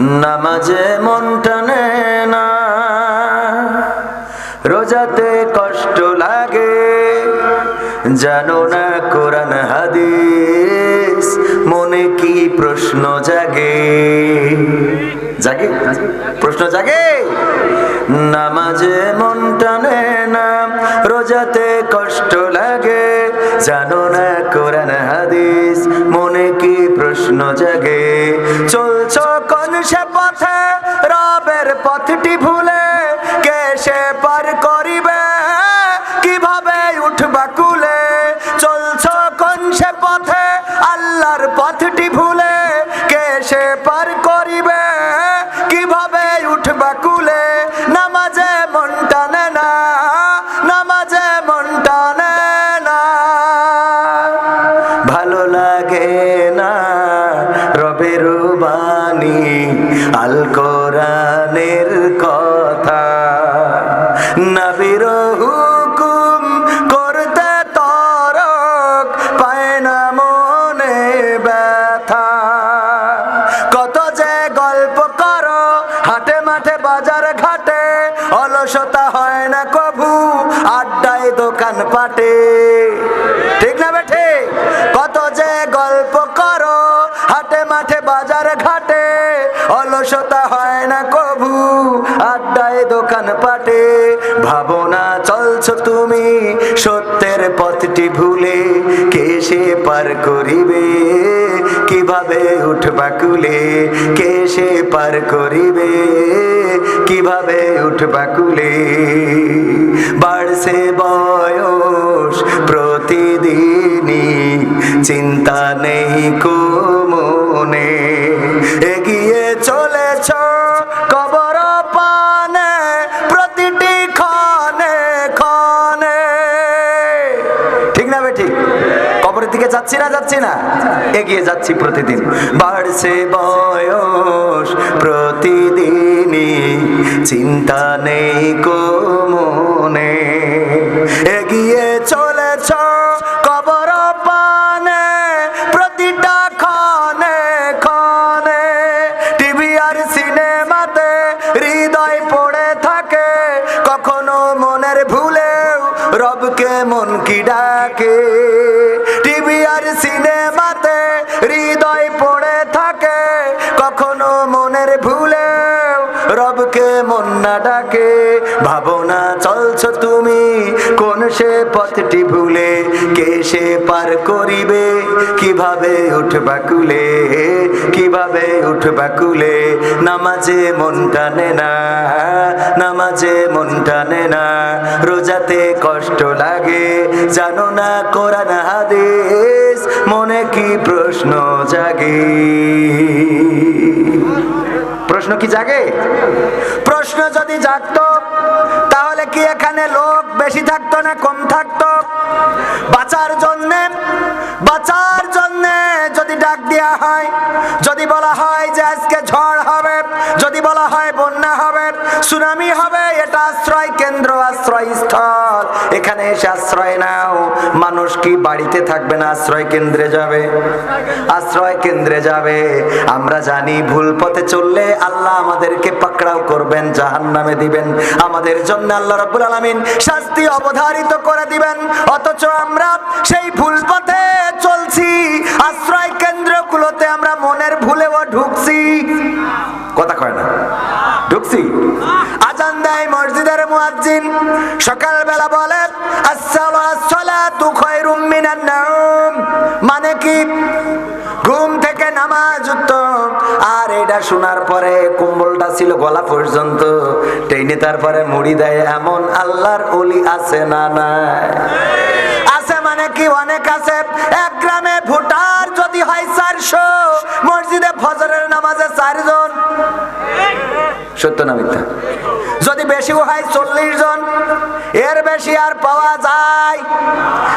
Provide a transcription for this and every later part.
নামাজে মন টানে না। রোজাতে কষ্ট লাগে, জানো না কোরআন, হাদিস, মনে কি প্রশ্ন জাগে? জাগে? প্রশ্ন জাগে? নামাজে মন টানে না, রোজাতে কষ্ট লাগে, জানো না কোরআন, হাদিস, মনে কি প্রশ্ন জাগে? পথটি ভুলে নবীর হুকুম করতে তরক পায় না মনে ব্যথা। কত যে গল্প করো, হাটে মাঠে, বাজার ঘাটে, অলসতা হয় না কভু, আড্ডায় দোকান পাটে। ঠিক না বেঠে? কত যে গল্প করো, হাটে মাঠে, বাজার ঘাটে, অলসতা তুমি সত্যের পথটি ভুলে কে সে পার করিবে? কীভাবে উঠবা কুলে কে সে পার করিবে? কীভাবে উঠবা কুলে? বাড়ছে বয়স প্রতিদিনই, চিন্তা নেই কুমনে এগিয়ে দিকে যাচ্ছি না যাচ্ছি না। এগিয়ে যাচ্ছি প্রতিদিন। বাড়ছে বয়স প্রতিদিনই, চিন্তা নেই কো মনে। এগিয়ে চলেছ ডাকে ভাবনা, চলছ তুমি। কোন সে পথটি ভুলে কে সে পার করিবে? কীভাবে উঠবা কুলে? কীভাবে উঠবা কুলে? নামাজে মন টানে না, নামাজে মন টানে না। রোজাতে কষ্ট লাগে, জানো না কোরআন হাদিস? মনে কি প্রশ্ন জাগে? প্রশ্ন কি জাগে? প্রশ্ন যদি জাগতো, তাহলে কি এখানে লোক বেশি থাকতো না কম থাকতো? বাঁচার জন্যে বাঁচার জন্যে যদি ডাক দেওয়া হয়, যদি বলা হয় যে আজকে ঝড় হবে, যদি বলা হয় বন্যা হবে, সুনামি হবে, এটা আশ্রয় কেন্দ্র, আশ্রয় স্থল। এখানে এসে আশ্রয় নাও। মানুষ কি বাড়িতে থাকবে না, আশ্রয় কেন্দ্রে যাবে? আশ্রয় কেন্দ্রে যাবে। আমরা জানি ভুল পথে চললে আল্লাহ আমাদেরকে পাকড়াও করবেন জাহান নামে দিবেন। আমাদের জন্য আল্লাহ রাব্বুল আলামিন শাস্তি অবধারিত করে দিবেন। অথচ আমরা সেই ভুল পথে চলছি। আশ্রয় কেন্দ্রগুলোতে আমরা মনের ভুলেও ঢুকছি। কথা কয় না? ঢুকছি? আজান দেয় মসজিদের মুয়াজ্জিন। সকালবেলা বলে খায়রুম মিনান নাওম। মানে কি? ঘুম থেকে নামাজ উত্তম। আর এটা শোনার পরে কম্বলটা ছিল গলা পর্যন্ত। টেনে তারপরে মুড়ি দেয়, এমন আল্লাহর অলি আছে না না আছে মানে কি? অনেক আছে। এক গ্রামে ভোটার যদি হয় চারশো, মসজিদে ফজরের নামাজে চারজন। সত্য না মিথ্যা? যদি বেশি হয় চল্লিশ জন, এর বেশি আর পাওয়া যায়।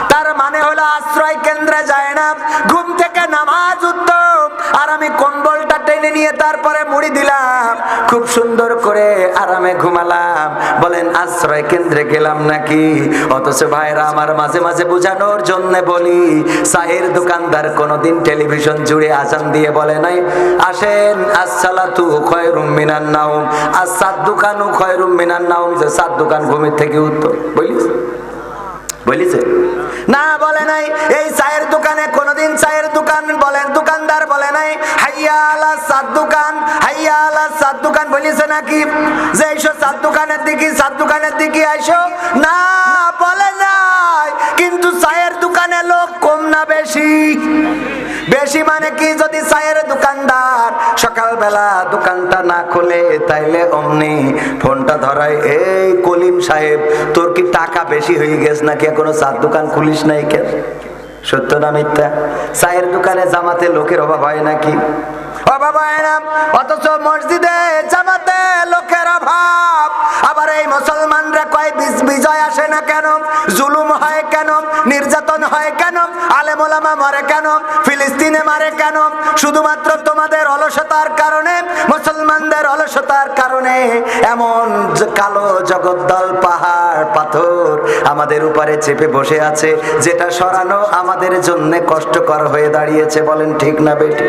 তার মানে হলো আশ্রয় কেন্দ্রে যায় না। ঘুম থেকে নামাজ উত্তম। আর আমি কম্বলটা টেনে নিয়ে তারপরে মুড়ি দিলাম। খুব সুন্দর করে আরামে ঘুমালাম। বলেন, আশ্রয় কেন্দ্রে গেলাম নাকি? অথচ ভাইরা আমার মাঝে মাঝে বোঝানোর জন্য বলি, চায়ের দোকানদার কোনোদিন টেলিভিশন জুড়ে আজান দিয়ে বলে নাই, আসেন, আসসালাতু খয়রুম মিনান নাউম আর সাত দোকানও খয়রুম মিনান নাউম যে সাত দোকান ঘুমের থেকে উত্তর। বলিস বলিছে? না বলে নাই। এই চায়ের দোকানে কোনোদিন চায়ের দোকান বলেন, দোকানদার বলে নাই। হাইয়া আলা সাত দোকান, হাইয়া আলা সাত দোকান বলিছে নাকি? যে এইসো সাত দোকানের দিকে সাত দোকানের দিকে আইসো। না বলে নাই, কিন্তু চায়ের দোকানে লোক কম না বেশি। বেশি মানে কি? যদি চায়ের দোকানদার সকালবেলা দোকানটা না খুলে, তাইলে অমনি ফোনটা ধরায়, এই কলিম সাহেব, তোর কি টাকা বেশি হয়ে গেছে নাকি? এখনও চার দোকান খুলিস নাই কেন? সত্য না মিথ্যা? চায়ের দোকানে জামাতে লোকের অভাব হয় নাকি? অভাব হয় না, অথচ মসজিদে জামাতে লোকের অভাব। আবার এই মুসলমানরা কয় বিজয় আসে না কেন? জুলুম হয় কেন? নির্যাতন হয় কেন? আলেমোলামা মরে কেন? ফিলিস্তিনে মারে কেন? শুধুমাত্র তোমাদের অলসতার কারণে, মুসলমানদের অলসতার কারণে এমন কালো জগদ্দল, পাহাড়, পাথর আমাদের উপরে চেপে বসে আছে, যেটা সরানো আমাদের জন্য কষ্টকর হয়ে দাঁড়িয়েছে, বলেন ঠিক না বেটি?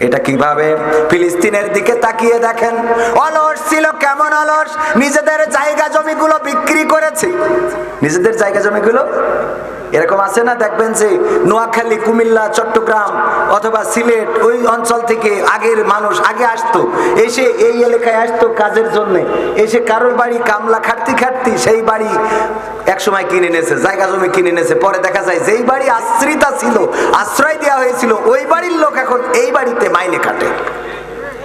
এটা কীভাবে ফিলিস্তিনের দিকে তাকিয়ে দেখেন? অলস ছিল কেমন অলস? নিজেদের জায়গা জমিগুলো বিক্রি করেছে। নিজেদের জায়গা জমিগুলো এরকম আছে না? দেখবেন যে নোয়াখালী, কুমিল্লা, চট্টগ্রাম অথবা সিলেট ওই অঞ্চল থেকে আগের মানুষ আগে আসতো, এসে এই এলাকায় আসতো কাজের জন্য। এসে কারোর বাড়ি কামলা খাটতি খাটতি, সেই বাড়ি এক সময় কিনে নিয়েছে জায়গা জমি কিনে নিয়েছে পরে দেখা যায় যেই বাড়ি আশ্রিতা ছিল, আশ্রয় দেওয়া হয়েছিল, ওই বাড়ির লোক এখন এই বাড়িতে মাইনে কাটে।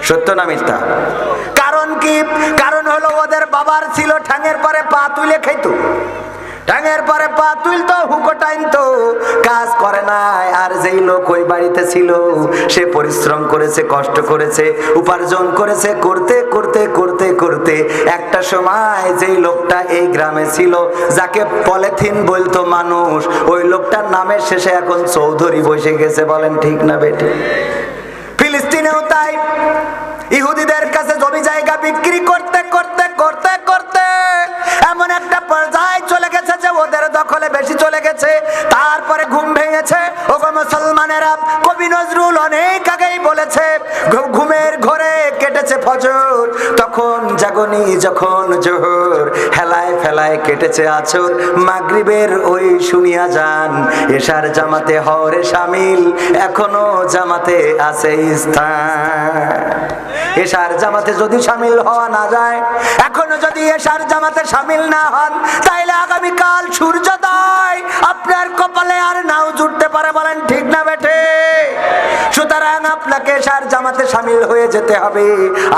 সত্য না মিথ্যা? কারণ কি? কারণ হলো ওদের বাবার ছিল ঠ্যাঙের পরে পা তুলে খাইতো। ঠ্যাঙের পরে পা তুলতো, হুকো টাইনতো। কাজ করে নাই, আর যেই লোক ওই বাড়িতে ছিল, সে পরিশ্রম করেছে, কষ্ট করেছে, উপার্জন করেছে, করতে করতে করতে করতে। একটা সময় যেই লোকটা এই গ্রামে ছিল, যাকে পলিথিন বলতো মানুষ, ওই লোকটার নামের শেষে এখন চৌধুরী বসে গেছে, বলেন ঠিক না বেটি? ফিলিস্তিনেও তাই। ইহুদিদের কাছে জমি জায়গা বিক্রি করতে করতে করতে করতে, এমন একটা পর্যায়ে চলে দখলে বেশি চলে গেছে, তারপরে ঘুম ভেঙেছে। ওগো মুসলমানেরা, কবি নজরুল অনেক আগেই বলেছে ঘুমের ঘরে কেটেছে ফজর, তখন জাগনি যখন জোহর, হেলায় ফেলায় কেটেছে আছর। মাগরিবের ওই শুনিয়া যান, এশার জামাতে হরে সামিল, এখনও জামাতে আছে স্থান। এশার জামাতে যদি সামিল হওয়া না যায়, এখনও যদি এশার জামাতে সামিল না হন, তাইলে আগামীকাল সূর্যোদয়। আপনার কপালে আর নাও জুটতে পারে বলেন ঠিক না বেঠে? সুতরাং আপনাকে এশার জামাতে হয়ে যেতে হবে।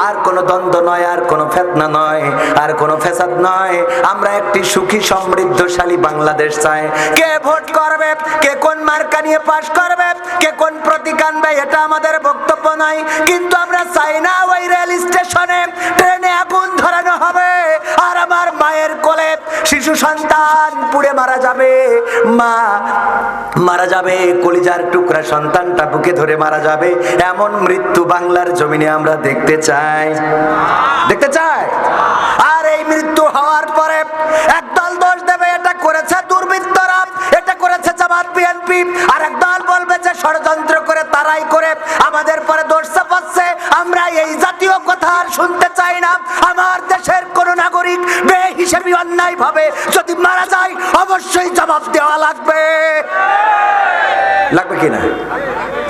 আর কোনো দ্বন্দ্ব নয়, আর কোনো ফেতনা নয়, আর কোনো ফেসাদ নয়। আমরা একটি সুখী, সমৃদ্ধশালী বাংলাদেশ চাই। কে ভোট করবে, কে কোন মার্কা নিয়ে পাশ করবে, কে কোন প্রতীক এটা আমাদের বক্তব্য নাই কিন্তু আমরা চাই না ওই রেল স্টেশনে ট্রেনে আগুন ধরানো হবে। আর আমার মায়ের কোলে শিশু সন্তান পুড়ে মারা যাবে। মা মারা যাবে, কলিজার টুকরা সন্তানটা বুকে ধরে মারা যাবে। এমন মৃত্যু বাংলার জমিনে আমরা দেখতে চাই। দেখতে চাই? অন্যায় ভাবে যদি মারা যায়, অবশ্যই জবাব দেওয়া লাগবে। লাগবে কিনা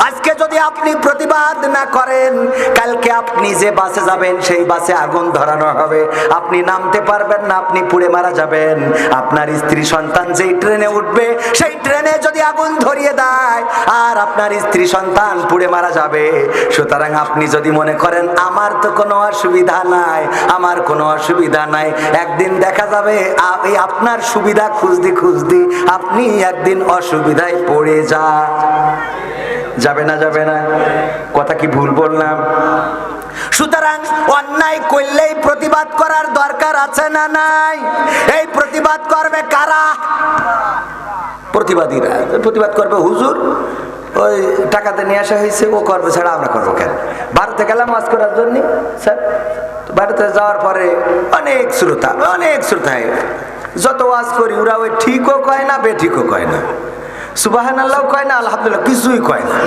আজকে যদি আপনি প্রতিবাদ করেন, কালকে আপনি যে বাসে যাবেন, সেই বাসে আগুন ধরানো হবে। আপনি নামতে পারবেন না, আপনি পুড়ে মারা যাবেন। আপনার স্ত্রী সন্তান যেই ট্রেনে উঠবে, সেই ট্রেনে যদি আগুন ধরিয়ে দেয়, আর আপনার স্ত্রী সন্তান পুড়ে মারা যাবে। সুতরাং আপনি যদি মনে করেন, আমার তো কোনো অসুবিধা নাই, আমার কোনো অসুবিধা নাই। একদিন দেখা যাবে আপনার সুবিধা খুঁজদি খুঁজদি আপনি একদিন অসুবিধায় পড়ে যা যাবে না যাবে না? কথা কি ভুল বললাম? সুতরাং অন্যায় করলেই প্রতিবাদ করার দরকার আছে না নাই? এই প্রতিবাদ করবে কারা? প্রতিবাদীরা। প্রতিবাদ করবে হুজুর। ওই টাকাতে নিয়ে আসা হয়েছে, ও করবে ছাড়া আমরা করব কেন? ভারতে গেলাম ওয়াজ করার জন্য, স্যার। ভারতে যাওয়ার পরে অনেক শ্রোতা অনেক শ্রোতা যত ওয়াজ করি, ওরা ওই ঠিকও কয় না, বেঠিকও কয় না। সুবাহান আল্লাহ কয় না, আলহামদুলিল্লাহ, কিছুই কয় না।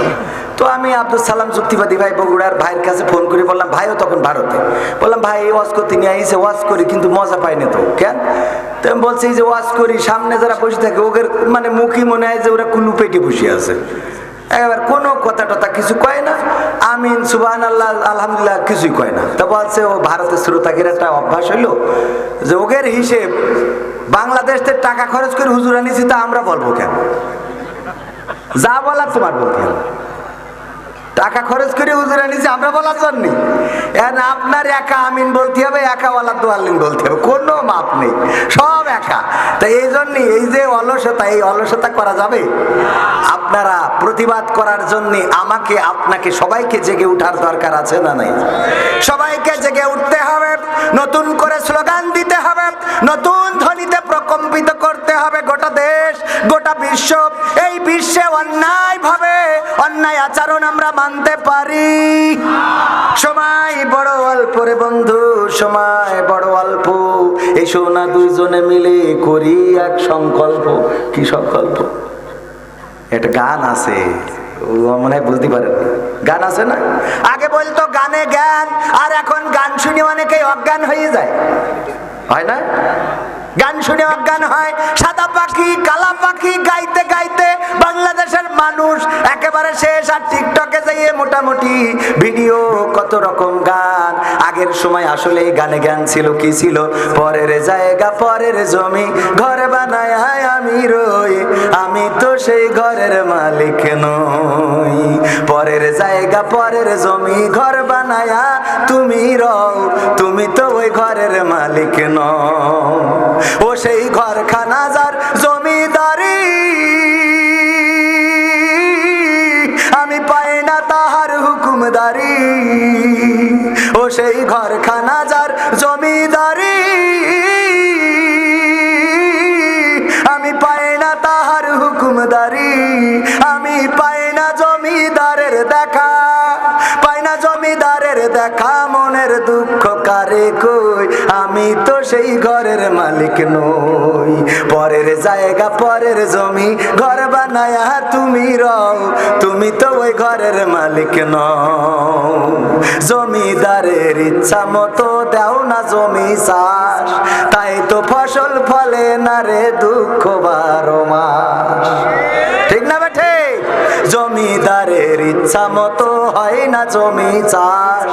তো আমি আব্দুল সালাম যুক্তিবাদী ভাই বগুড়ার ভাইয়ের কাছে ফোন করে বললাম, ভাইও তখন ভারতে। বললাম, ভাই, এই ওয়াজ করতে নিয়ে আইসে ওয়াজ করি, কিন্তু মজা পাইনি তো। কেন? তো আমি বলছি যে ওয়াজ করি, সামনে যারা বসে থাকে, ওদের মানে মুখই মনে হয় যে ওরা কুলু পেটে বসে আছে। এবার কোনো কথা টথা কিছু কয় না। আমিন সুবাহান আল্লাহ আলহামদুলিল্লাহ, কিছুই কয় না। তা বলছে, ও ভারতের শ্রোতাগের একটা অভ্যাস হইল যে ওদের হিসেব বাংলাদেশ থেকে টাকা খরচ করে হুজুর আনিছি তা আমরা বলব কেন? যা বলার তোমার বলতে হবে। টাকা খরচ করে হুজুর আনিছি আমরা বলার জন্য। আপনার একা আমিন বলতে হবে একা ওয়ালা দোয়াল্লিন বলতে হবে, কোনো মাপ নেই, সব একা। তাই এই জন্যই এই যে অলসতা, এই অলসতা করা যাবে? আপনারা প্রতিবাদ করার জন্য আমাকে, আপনাকে সবাইকে জেগে উঠার দরকার আছে না নাই? সবাইকে জেগে উঠতে হবে, নতুন করে স্লোগান দিতে হবে, নতুন ধ্বনিতে প্রকম্পিত করতে হবে গোটা দেশ, গোটা বিশ্ব। এই বিশ্বে অন্যায় ভাবে অন্যায় আচরণ আমরা মানতে পারি। সময় বড় অল্প রে বন্ধু, সময় বড় অল্প। এসো না দুইজনে মিলে করি এক সংকল্প। কি সংকল্প? একটা গান আছে। গান আছে না? আগে বলতো গানে জ্ঞান, আর এখন গান শুনে অনেকেই অজ্ঞান হয়ে যায়। হয় না? গান শুনে অজ্ঞান হয়। সাদা পাখি, কালা পাখি গাইতে গাইতে বাংলাদেশের মানুষ একেবারে শেষ। আর টিকটকে যাইয়ে মোটামুটি ভিডিও, কত রকম গান। আগের সময় আসলে গানে গান ছিল, কি ছিল? পরের জায়গা, পরের জমি, ঘর বানায় আমি রই। আমি তো সেই ঘরের মালিক নই। পরের জায়গা, পরের জমি, ঘর বানায়া তুমি রও। তুমি তো ওই ঘরের মালিক নও। ও সেই ঘরখানা যার জমিদারি। আমি পাই না তাহার হুকুমদারি। ও সেই ঘরখানা যার জমিদারি। কই? আমি তো সেই ঘরের মালিক নই। পরের জায়গা, পরের জমি, ঘর বানায়া তুমি রও। তুমি তো ওই ঘরের মালিক নও। জমিদারের ইচ্ছা মতো দেও না জমি চাষ। তাই তো ফসল ফলে না রে দুঃখ বারো মাস। ঠিক না বেঠে জমিদারের ইচ্ছা মতো হয় না জমি চাষ।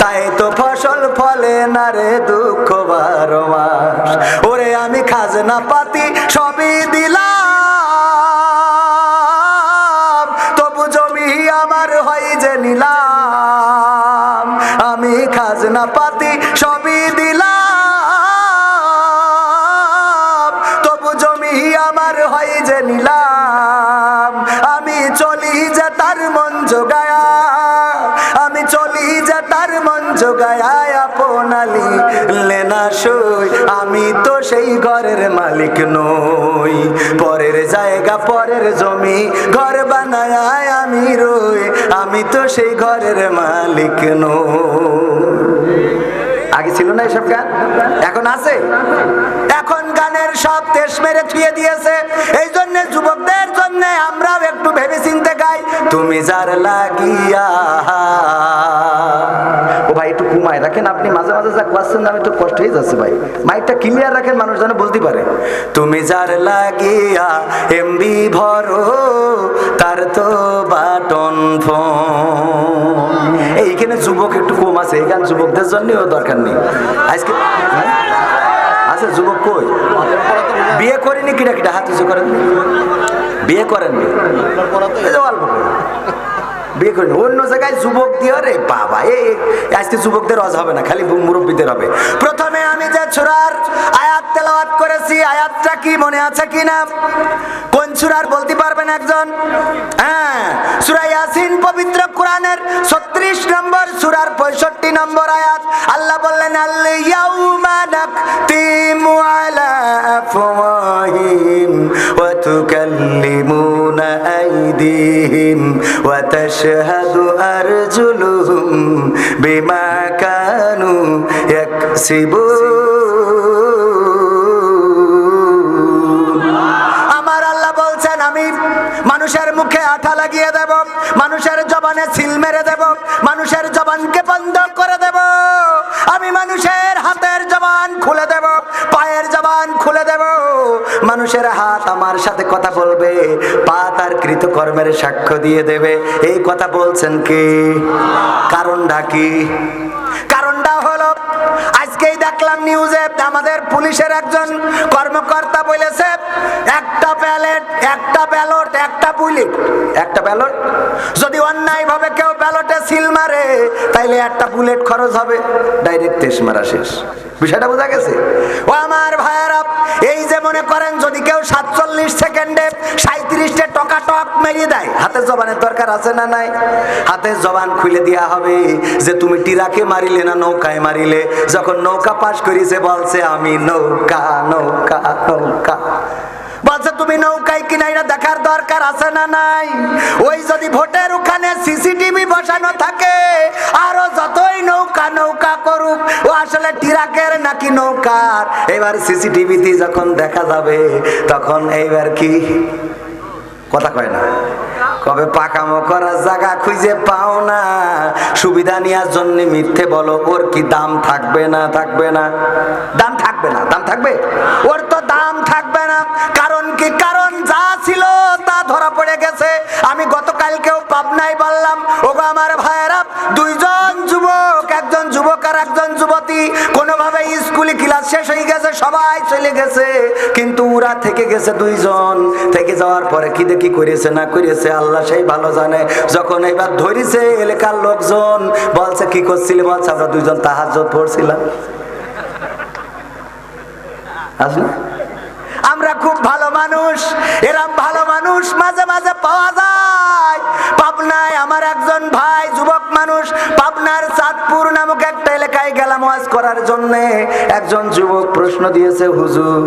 তাই তো ফসল ফলে না রে দুঃখ বারো মাস। ওরে আমি খাজনা পাতি সবই দিলাম। সই আমি তো সেই ঘরের মালিক নই। পরের জায়গা, পরের জমি, ঘর বানায় আমি রই। আমি তো সেই ঘরের মালিক নই। আগে ছিল না এসব গান? এখন আছে? এখন গানের সব দেশ মেরে থুয়ে দিয়েছে। এই জন্য যুবকদের জন্য আমরাও একটু ভেবে চিনতে গাই, তুমি যার লাগিয়া ও ভাই, একটু রাখেন আপনি মাঝে মাঝে যা আমি কষ্ট হয়ে যাচ্ছে ভাই। মাইকটা রাখেন, মানুষ যেন বুঝতে পারে। তুমি যার লাগিয়া এমবি ভরো, তার তো বাটন এইখানে যুবক একটু কম আছে, এই গান যুবকদের জন্যও দরকার নেই। আজকে? আছে যুবক কই? বিয়ে করিনি কিটা কিটা হাত উঁচু করেন বিয়ে করেননি অল্প বিয়ে করেন। অন্য জায়গায় যুবক দিয়ে রে বাবা, এ আজকে যুবকদের অজ হবে না, খালি মুরব্বীদের হবে। প্রথমে আমি যে ছুরার আয়াত তেলাওয়াত করেছি, আয়াতটা কি মনে আছে কি না? কোন সুরার বলতে পারবেন একজন? হ্যাঁ কোরআনের 36 নম্বর সুরার 65 নম্বর আয়াত আল্লাহ বললেন আল ইয়াউমা নাকতিমু আলা আফওয়াহিম ওয়া তুকাল্লিমুনা আইদিহিম وتشهد أرجلهم بما كانوا يكسبون মুখে আঠা লাগিয়ে দেব। মানুষের জবানে সিল মেরে দেব। মানুষের জবানকে বন্ধ করে দেব। আমি মানুষের হাতের জবান খুলে দেব। পায়ের জবান খুলে দেব। মানুষের হাত আমার সাথে কথা বলবে। পা তার কৃতকর্মের সাক্ষ্য দিয়ে দেবে। এই কথা বলছেন কি? কারণটা কি? দেখলাম নিউজে আমাদের পুলিশের একজন কর্মকর্তা বলেছে, একটা ব্যালেট একটা ব্যালট একটা বুলেট একটা ব্যালট যদি অন্যায় ভাবে কেউ ব্যালটে সিল মারে, তাইলে একটা বুলেট খরচ হবে। ডাইরেক্ট তেস মারা শেষ। বিষয়টা বোঝা গেছে? ও আমার ভাইয়েরা, এই যে মনে করেন, যদি কেউ সাতচল্লিশ সেকেন্ডে সাঁত্রিশটা টকা টক মেরিয়ে দেয় হাতের জবানের দরকার আছে না নাই? হাতের জবান খুলে দেওয়া হবে যে তুমি টিরাকে মারিলে না নৌকায় মারিলে। যখন নৌকা পাশ করিছে, বলছে, আমি নৌকা নৌকা নৌকা। বলছে, তুমি নৌকায় কিনা এটা দেখার দরকার আছে না নাই? ওই যদি ভোটের ওখানে সিসিটিভি বসানো থাকে, আরও যতই নৌকা নৌকা করুক, ও আসলে টিরাকের নাকি নৌকার? এবার সিসিটিভিতে যখন দেখা যাবে, তখন এইবার কি? কথা কয় না। কবে পাকামো করার জায়গা খুঁজে পাও না। সুবিধা নেওয়ার জন্য মিথ্যে বলো, ওর কি দাম থাকবে না থাকবে না? দাম থাকবে না, দাম থাকবে? ওর তো দাম থাকবে না। কারণ কি? কারণ ধরা পড়ে গেছে। আমি গতকালকেও পাবনাই বললাম, ওগো আমার ভাইয়েরা, দুইজন যুবক, একজন যুবক আর একজন যুবতী, কোনোভাবে স্কুলে ক্লাস শেষ হয়ে গেছে, সবাই চলে গেছে। কিন্তু ওরা থেকে গেছে দুইজন। থেকে যাওয়ার পরে কি দেখি করেছে, না করেছে, আল্লাহ সেই ভালো জানে। যখন এবার ধরেছে এলাকার লোকজন, বলছে, কি করছিলে? বলছে, আমরা দুইজন তাহাজ্জত পড়ছিলাম। আমরা খুব ভালো মানুষ, এরম ভালো মানুষ মাঝে মাঝে পাওয়া যায়। পাবনায় আমার একজন ভাই যুবক মানুষ, পাবনার চাঁদপুর নামক একটা এলাকায় গেলাম ওয়াজ করার জন্যে। একজন যুবক প্রশ্ন দিয়েছে, হুজুর